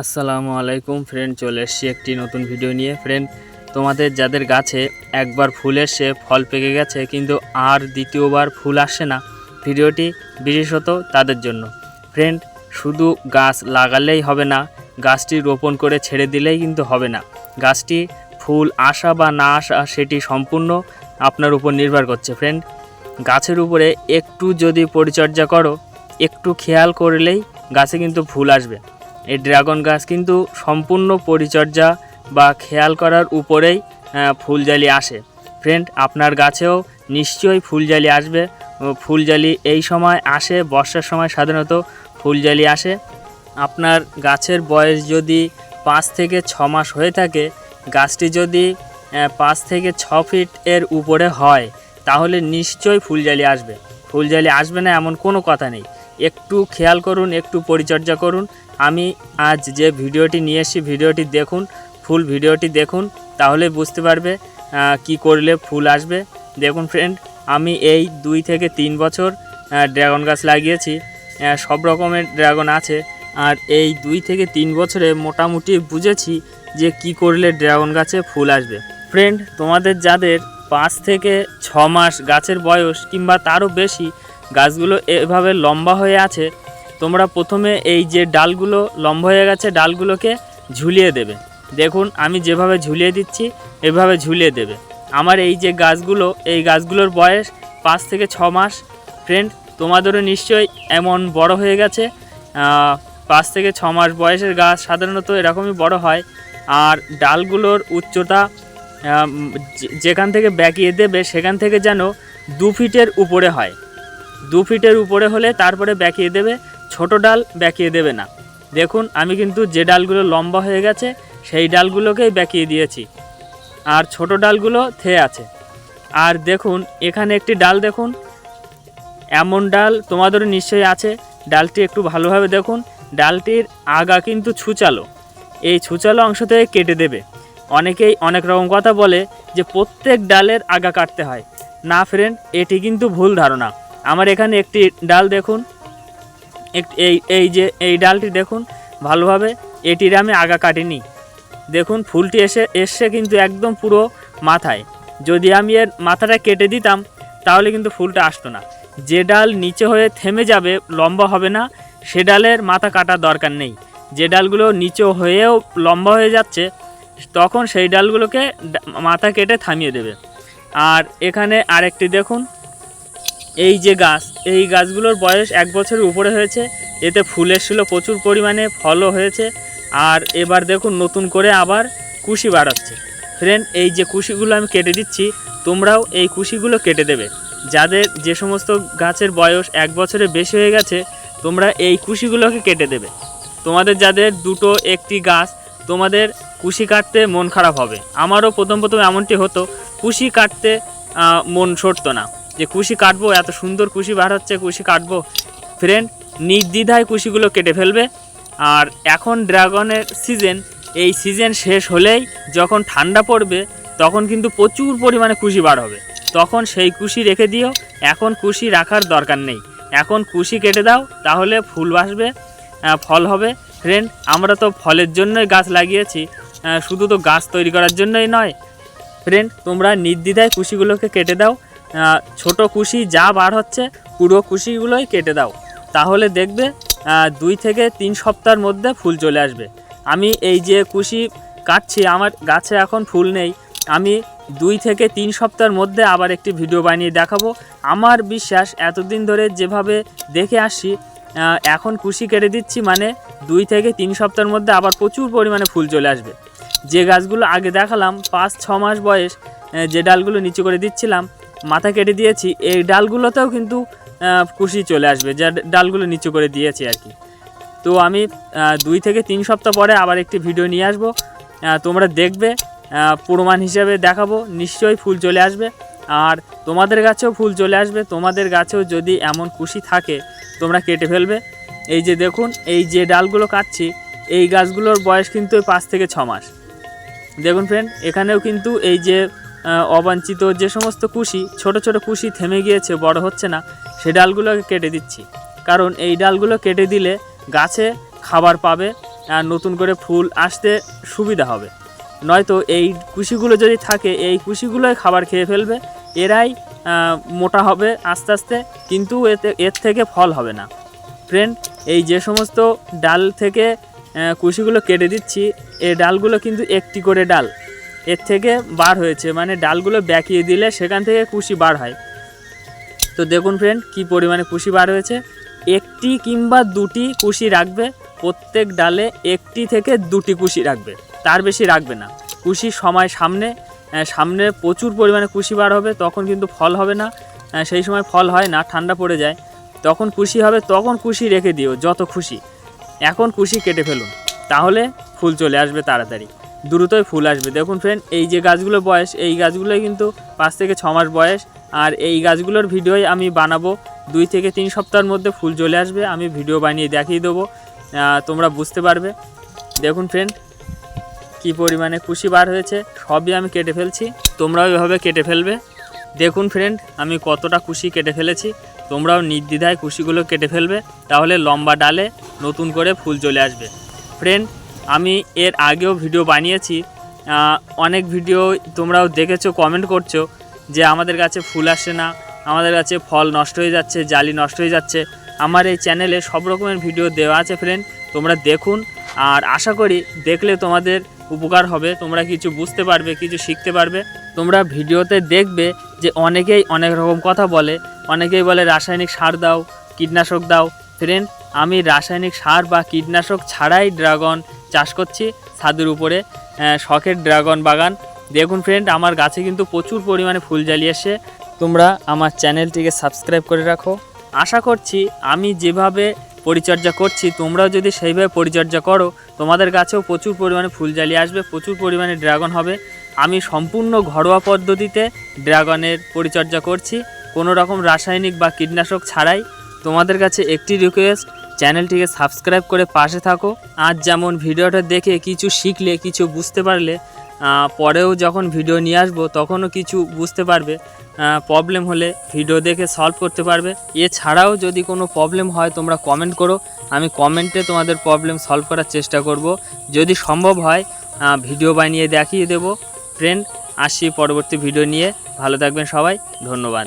আসসালামু আলাইকুম ফ্রেন্ড চলে এসেছি একটি নতুন ভিডিও নিয়ে। ফ্রেন্ড তোমাদের যাদের গাছে একবার ফুল এসে ফল পেকে গেছে, কিন্তু আর দ্বিতীয়বার ফুল আসছে না, ভিডিওটি বিশেষত তাদের জন্য। ফ্রেন্ড শুধু গাছ লাগালেই হবে না, গাছটি রোপণ করে ছেড়ে দিলেই কিন্তু হবে না। গাছটি ফুল আসা বা না আসা সেটি সম্পূর্ণ আপনার উপর নির্ভর করছে। ফ্রেন্ড গাছের উপরে একটু যদি পরিচর্যা করো, একটু খেয়াল করলেই গাছে কিন্তু ফুল আসবে। এই ড্রাগন গাছ কিন্তু সম্পূর্ণ পরিচর্যা বা খেয়াল করার উপরেই ফুলজালি আসে। ফ্রেন্ড আপনার গাছেও নিশ্চয়ই ফুলজালি আসবে। ফুলজালি এই সময় আসে, বর্ষার সময় সাধারণত ফুলজালি আসে। আপনার গাছের বয়স যদি পাঁচ থেকে ছ মাস হয়ে থাকে, গাছটি যদি পাঁচ থেকে ছ ফিট এর উপরে হয়, তাহলে নিশ্চয়ই ফুলজালি আসবে। ফুলজালি আসবে না এমন কোনো কথা নেই। একটু খেয়াল করুন, একটু পরিচর্যা করুন। আমি আজ যে ভিডিওটি নিয়ে এসেছি, ভিডিওটি দেখুন, ফুল ভিডিওটি দেখুন, তাহলে বুঝতে পারবে কি করলে ফুল আসবে। দেখুন ফ্রেন্ড আমি এই দুই থেকে তিন বছর ড্রাগন গাছ লাগিয়েছি সব রকমের ড্রাগন আছে। আর এই দুই থেকে তিন বছরে মোটামুটি বুঝেছি যে কি করলে ড্রাগন গাছে ফুল আসবে। ফ্রেন্ড তোমাদের যাদের পাঁচ থেকে ছ মাস গাছের বয়স কিংবা তারও বেশি গাছগুলো এভাবে লম্বা হয়ে আছে, তোমরা প্রথমে এই যে ডালগুলো লম্বা হয়ে গেছে, ডালগুলোকে ঝুলিয়ে দেবে। দেখুন, আমি যেভাবে ঝুলিয়ে দিচ্ছি, এভাবে ঝুলিয়ে দেবে। আমার এই যে গাছগুলো, এই গাছগুলোর বয়স পাঁচ থেকে ছ মাস। ফ্রেন্ড তোমাদেরও নিশ্চয়ই এমন বড় হয়ে গেছে। পাঁচ থেকে ছ মাস বয়সের গাছ সাধারণত এরকমই বড় হয়। আর ডালগুলোর উচ্চতা যেখান থেকে ব্যাকিয়ে দেবে, সেখান থেকে যেন দু ফিটের উপরে হয়। দু ফিটের উপরে হলে তারপরে ব্যাকিয়ে দেবে, ছোট ডাল ব্যাকিয়ে দেবে না। দেখুন, আমি কিন্তু যে ডালগুলো লম্বা হয়ে গেছে, সেই ডালগুলোকেই ব্যাকিয়ে দিয়েছি। আর ছোট ডালগুলো থেয়ে আছে। আর দেখুন, এখানে একটি ডাল দেখুন। এমন ডাল তোমাদেরও নিশ্চয়ই আছে। ডালটি একটু ভালোভাবে দেখুন। ডালটির আগা কিন্তু ছুচালো। এই ছুচালো অংশ থেকে কেটে দেবে। অনেকেই অনেক রকম কথা বলে যে প্রত্যেক ডালের আগা কাটতে হয়। না ফ্রেন্ড, এটি কিন্তু ভুল ধারণা। আমার এখানে একটি ডাল দেখুন। এই এই যে, এই ডালটি দেখুন ভালোভাবে। এটির আমি আগা কাটিনি। দেখুন, ফুলটি এসে এসে কিন্তু একদম পুরো মাথায়। যদি আমি এর মাথাটা কেটে দিতাম, তাহলে কিন্তু ফুলটা আসতো না। যে ডাল নিচে হয়ে থেমে যাবে, লম্বা হবে না। সে ডালের মাথা কাটার দরকার নেই। যে ডালগুলো নিচে হয়েও লম্বা হয়ে যাচ্ছে, তখন সেই ডালগুলোকে মাথা কেটে থামিয়ে দেবে। আর এখানে আরেকটি দেখুন। এই যে গাছ, এই গাছগুলোর বয়স এক বছরের উপরে হয়েছে। এতে ফুল এসেছিল প্রচুর পরিমাণে ফলও হয়েছে। আর এবার দেখুন নতুন করে আবার কুশি বাড়াচ্ছে। ফ্রেন্ড এই যে কুশিগুলো আমি কেটে দিচ্ছি, তোমরাও এই কুশিগুলো কেটে দেবে। যাদের যে সমস্ত গাছের বয়স এক বছরে বেশি হয়ে গেছে, তোমরা এই কুশিগুলোকে কেটে দেবে। তোমাদের যাদের দুটো একটি গাছ, তোমাদের কুশি কাটতে মন খারাপ হবে। আমারও প্রথম প্রথম এমনটি হতো, কুশি কাটতে মন সরতো না। যে কুশি কাটবো, এত সুন্দর কুশি বার হচ্ছে, কুশি কাটবো। ফ্রেন্ড নির্দ্বিধায় কুশিগুলো কেটে ফেলবে। আর এখন ড্রাগনের সিজন এই সিজন শেষ হলেই যখন ঠান্ডা পড়বে, তখন কিন্তু প্রচুর পরিমাণে কুশি বার হবে। তখন সেই কুশি রেখে দিও, এখন কুশি রাখার দরকার নেই। এখন কুশি কেটে দাও, তাহলে ফুল আসবে ফল হবে। ফ্রেন্ড আমরা তো ফলের জন্যই গাছ লাগিয়েছি শুধু তো গাছ তৈরি করার জন্যই নয়। ফ্রেন্ড তোমরা নির্দ্বিধায় কুশিগুলোকে কেটে দাও ছোট কুশি যা বার হচ্ছে, পুরো কুশিগুলোই কেটে দাও। তাহলে দেখবে দুই থেকে তিন সপ্তাহের মধ্যে ফুল চলে আসবে। আমি এই যে কুশি কাটছি, আমার গাছে এখন ফুল নেই। আমি দুই থেকে তিন সপ্তাহের মধ্যে আবার একটি ভিডিও বানিয়ে দেখাবো। আমার বিশ্বাস, এতদিন ধরে যেভাবে দেখে আসছি এখন কুশি কেটে দিচ্ছি মানে দুই থেকে তিন সপ্তাহের মধ্যে আবার প্রচুর পরিমাণে ফুল চলে আসবে। যে গাছগুলো আগে দেখালাম, পাঁচ, ছ মাস বয়স যে ডালগুলো নিচু করে দিচ্ছিলাম মাথা কেটে দিয়েছি, এই ডালগুলোতেও কিন্তু কুশি চলে আসবে, যা ডালগুলো নিচু করে দিয়েছি আর কি। তো আমি দুই থেকে তিন সপ্তাহ পরে আবার একটি ভিডিও নিয়ে আসব। তোমরা দেখবে প্রমাণ হিসাবে দেখাবো, নিশ্চয়ই ফুল চলে আসবে। আর তোমাদের গাছেও ফুল চলে আসবে, তোমাদের গাছেও যদি এমন কুশি থাকে, তোমরা কেটে ফেলবে। এই যে দেখুন, এই যে ডালগুলো কাটছি, এই গাছগুলোর বয়স কিন্তু পাঁচ থেকে ছ মাস। দেখুন ফ্রেন্ড এখানেও কিন্তু এই যে অবাঞ্ছিত যে সমস্ত কুশি ছোট ছোট কুশি থেমে গিয়েছে বড় হচ্ছে না সে ডালগুলোকে কেটে দিচ্ছি। কারণ এই ডালগুলো কেটে দিলে গাছে খাবার পাবে আহ, নতুন করে ফুল আসতে সুবিধা হবে। নয়তো এই কুশিগুলো যদি থাকে এই কুশিগুলোই খাবার খেয়ে ফেলবে এরাই মোটা হবে আস্তে আস্তে কিন্তু এতে এর থেকে ফল হবে না। ফ্রেন্ড এই যে সমস্ত ডাল থেকে কুশিগুলো কেটে দিচ্ছি এই ডালগুলো কিন্তু একটি করে ডাল। এর থেকে বার হয়েছে মানে ডালগুলো ব্যাকিয়ে দিলে সেখান থেকে কুশি বার হয়। তো দেখুন ফ্রেন্ড কি পরিমাণে কুশি বার হয়েছে। একটি কিংবা দুটি কুশি রাখবে, প্রত্যেক ডালে একটি থেকে দুটি কুশি রাখবে, তার বেশি রাখবে না। কুশি সময় সামনে সামনে প্রচুর পরিমাণে কুশি বার হবে, তখন কিন্তু ফল হবে না সেই সময় ফল হয় না, ঠান্ডা পড়ে যায়। তখন কুশি হবে, তখন কুশি রেখে দিও, যত খুশি। এখন কুশি কেটে ফেলুন, তাহলে ফুল চলে আসবে তাড়াতাড়ি। দ্রুতই ফুল আসবে। দেখুন ফ্রেন্ড এই যে গাছগুলো বয়স, এই গাছগুলোই কিন্তু পাঁচ থেকে ছ মাস বয়স, আর এই গাছগুলোর ভিডিওই আমি বানাবো। দুই থেকে তিন সপ্তাহের মধ্যে ফুল চলে আসবে, আমি ভিডিও বানিয়ে দেখিয়ে দেবো। তোমরা বুঝতে পারবে। দেখুন ফ্রেন্ড কি পরিমাণে কুশি বার হয়েছে, সবই আমি কেটে ফেলছি। তোমরাও এভাবে কেটে ফেলবে। দেখুন ফ্রেন্ড আমি কতটা কুশি কেটে ফেলেছি। তোমরাও নির্দ্বিধায় কুশিগুলো কেটে ফেলবে, তাহলে লম্বা ডালে নতুন করে ফুল চলে আসবে। ফ্রেন্ড আমি এর আগেও ভিডিও বানিয়েছি। অনেক ভিডিও তোমরাও দেখেছ কমেন্ট করছ যে আমাদের কাছে ফুল আসে না, আমাদের কাছে ফল নষ্ট হয়ে যাচ্ছে, জালি নষ্ট হয়ে যাচ্ছে। আমার এই চ্যানেলে সব রকমের ভিডিও দেওয়া আছে ফ্রেন্ড তোমরা দেখুন। আর আশা করি দেখলে তোমাদের উপকার হবে, তোমরা কিছু বুঝতে পারবে, কিছু শিখতে পারবে। তোমরা ভিডিওতে দেখবে যে অনেকেই অনেক রকম কথা বলে, অনেকেই বলে রাসায়নিক সার দাও, কীটনাশক দাও। ফ্রেন্ড আমি রাসায়নিক সার বা কীটনাশক ছাড়াই ড্রাগন চাষ করছি ছাদের উপরে। শখের ড্রাগন বাগান। দেখুন ফ্রেন্ড আমার গাছে কিন্তু প্রচুর পরিমাণে ফুল জ্বালিয়ে এসে তোমরা আমার চ্যানেলটিকে সাবস্ক্রাইব করে রাখো। আশা করছি আমি যেভাবে পরিচর্যা করছি, তোমরাও যদি সেইভাবে পরিচর্যা করো, তোমাদের গাছেও প্রচুর পরিমাণে ফুল জ্বালিয়ে আসবে, প্রচুর পরিমাণে ড্রাগন হবে। আমি সম্পূর্ণ ঘরোয়া পদ্ধতিতে ড্রাগনের পরিচর্যা করছি। কোনো রকম রাসায়নিক বা কীটনাশক ছাড়াই। তোমাদের কাছে একটি রিকোয়েস্ট চ্যানেলটিকে সাবস্ক্রাইব করে পাশে থাকো। আজ যেমন ভিডিওটা দেখে কিছু শিখলে, কিছু বুঝতে পারলে পরেও যখন ভিডিও নিয়ে আসব, তখনও কিছু বুঝতে পারবে। প্রবলেম হলে ভিডিও দেখে সলভ করতে পারবে। এছাড়াও যদি কোনো প্রবলেম হয়, তোমরা কমেন্ট করো। আমি কমেন্টে তোমাদের প্রবলেম সলভ করার চেষ্টা করব। যদি সম্ভব হয় ভিডিও বানিয়ে দেখিয়ে দেবো। ফ্রেন্ড আসি পরবর্তী ভিডিও নিয়ে। ভালো থাকবেন সবাই। ধন্যবাদ।